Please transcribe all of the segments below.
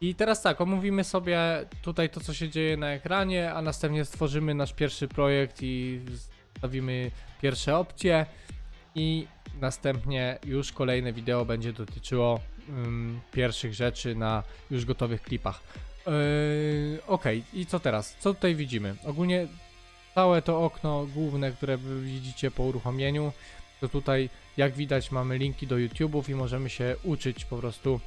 I teraz tak, omówimy sobie tutaj to, co się dzieje na ekranie, a następnie stworzymy nasz pierwszy projekt i wstawimy pierwsze opcje i następnie już kolejne wideo będzie dotyczyło ym, pierwszych rzeczy na już gotowych klipach. Yy, Okej, i co teraz? Co tutaj widzimy? Ogólnie całe to okno główne, które widzicie po uruchomieniu, to tutaj jak widać mamy linki do YouTube'ów i możemy się uczyć po prostu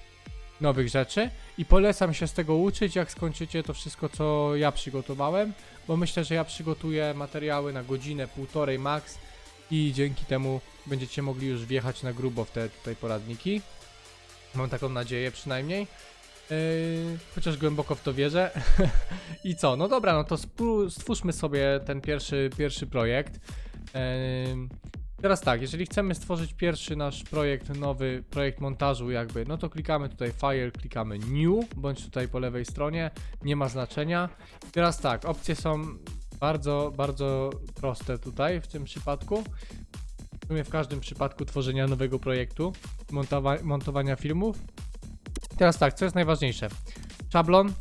nowych rzeczy i polecam się z tego uczyć, jak skończycie to wszystko, co ja przygotowałem, bo myślę, że ja przygotuję materiały na godzinę, półtorej max i dzięki temu będziecie mogli już wjechać na grubo w te tutaj poradniki. Mam taką nadzieję przynajmniej. Yy, chociaż głęboko w to wierzę. I co? No dobra, no to stwórzmy sobie ten pierwszy, pierwszy projekt. Yy, Teraz tak, jeżeli chcemy stworzyć pierwszy nasz projekt, nowy projekt montażu jakby, no to klikamy tutaj File, klikamy New, bądź tutaj po lewej stronie, nie ma znaczenia. Teraz tak, opcje są bardzo, bardzo proste tutaj w tym przypadku. W sumie w każdym przypadku tworzenia nowego projektu, montowa- montowania filmów. Teraz tak, co jest najważniejsze? Szablon,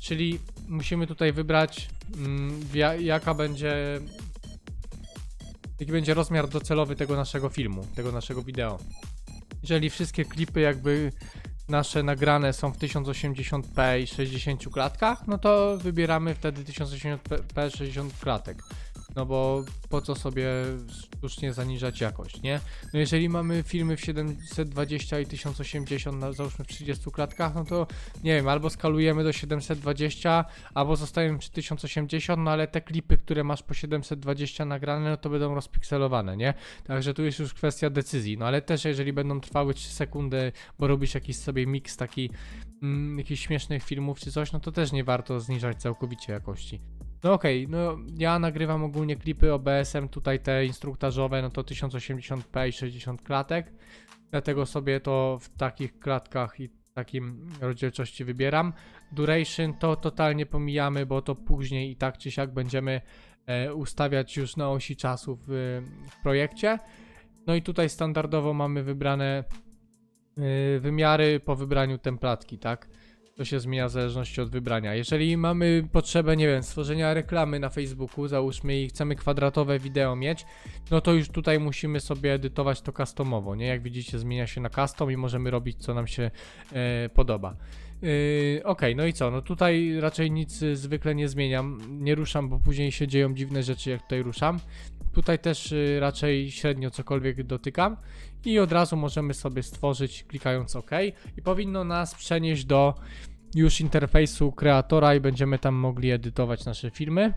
czyli musimy tutaj wybrać mm, jaka będzie jaki będzie rozmiar docelowy tego naszego filmu, tego naszego wideo. Jeżeli wszystkie klipy jakby nasze nagrane są w 1080p i 60 klatkach, no to wybieramy wtedy 1080p 60 klatek. No bo po co sobie sztucznie zaniżać jakość, nie? No jeżeli mamy filmy w 720 i 1080 na załóżmy w 30 klatkach, no to nie wiem, albo skalujemy do 720, albo zostajemy przy 1080, no ale te klipy, które masz po 720 nagrane, no to będą rozpikselowane, nie? Także tu jest już kwestia decyzji, no ale też jeżeli będą trwały 3 sekundy, bo robisz jakiś sobie miks taki mm, jakichś śmiesznych filmów czy coś, no to też nie warto zniżać całkowicie jakości. No okej, no ja nagrywam ogólnie klipy OBS-em, tutaj te instruktażowe, no to 1080p i 60 klatek, dlatego sobie to w takich klatkach i takim rozdzielczości wybieram. Duration to totalnie pomijamy, bo to później i tak czy siak będziemy e, ustawiać już na osi czasu w, w projekcie. No i tutaj standardowo mamy wybrane y, wymiary po wybraniu templatki, tak? To się zmienia w zależności od wybrania. Jeżeli mamy potrzebę, nie wiem, stworzenia reklamy na Facebooku, załóżmy i chcemy kwadratowe wideo mieć, no to już tutaj musimy sobie edytować to customowo, nie? Jak widzicie, zmienia się na custom i możemy robić co nam się e, podoba. Yy, Okej, no i co? No tutaj raczej nic y, zwykle nie zmieniam, nie ruszam, bo później się dzieją dziwne rzeczy, jak tutaj ruszam. Tutaj też y, raczej średnio cokolwiek dotykam i od razu możemy sobie stworzyć klikając OK i powinno nas przenieść do już interfejsu kreatora i będziemy tam mogli edytować nasze filmy.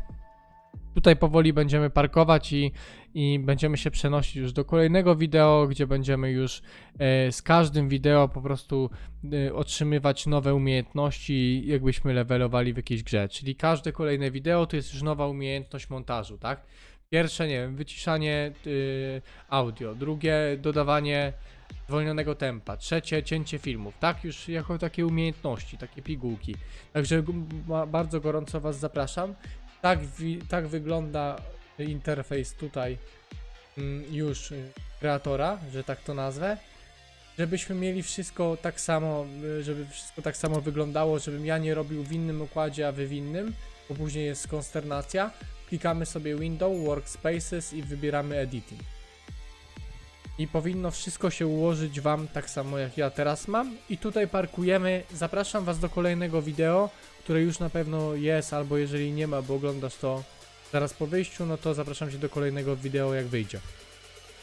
Tutaj powoli będziemy parkować i, i będziemy się przenosić już do kolejnego wideo, gdzie będziemy już e, z każdym wideo po prostu e, otrzymywać nowe umiejętności, jakbyśmy levelowali w jakiejś grze. Czyli każde kolejne wideo to jest już nowa umiejętność montażu, tak? Pierwsze, nie wiem, wyciszanie y, audio, drugie dodawanie zwolnionego tempa, trzecie cięcie filmów, tak? Już jako takie umiejętności, takie pigułki. Także bardzo gorąco Was zapraszam. Tak, tak wygląda interfejs tutaj mm, już y, kreatora, że tak to nazwę. Żebyśmy mieli wszystko tak samo, y, żeby wszystko tak samo wyglądało, żebym ja nie robił w innym układzie, a wy w innym, bo później jest konsternacja. Klikamy sobie Window, Workspaces i wybieramy Editing. I powinno wszystko się ułożyć Wam tak samo jak ja teraz mam. I tutaj parkujemy. Zapraszam Was do kolejnego wideo, które już na pewno jest, albo jeżeli nie ma, bo oglądasz to zaraz po wyjściu, no to zapraszam Cię do kolejnego wideo jak wyjdzie.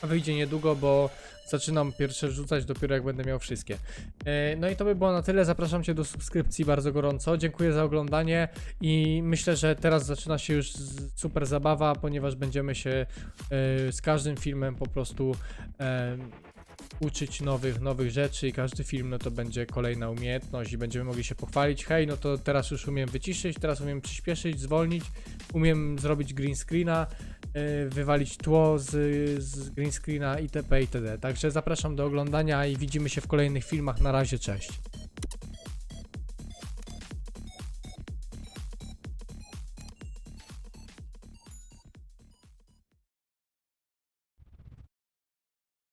A wyjdzie niedługo, bo zaczynam pierwsze wrzucać dopiero jak będę miał wszystkie. E, No i to by było na tyle. Zapraszam Cię do subskrypcji bardzo gorąco. Dziękuję za oglądanie i myślę, że teraz zaczyna się już super zabawa, ponieważ będziemy się e, z każdym filmem po prostu e, uczyć nowych, nowych rzeczy i każdy film no to będzie kolejna umiejętność i będziemy mogli się pochwalić. Hej, no to teraz już umiem wyciszyć, teraz umiem przyspieszyć, zwolnić, umiem zrobić green screena, wywalić tło z, z green screena itp. itd. Także zapraszam do oglądania i widzimy się w kolejnych filmach. Na razie, cześć.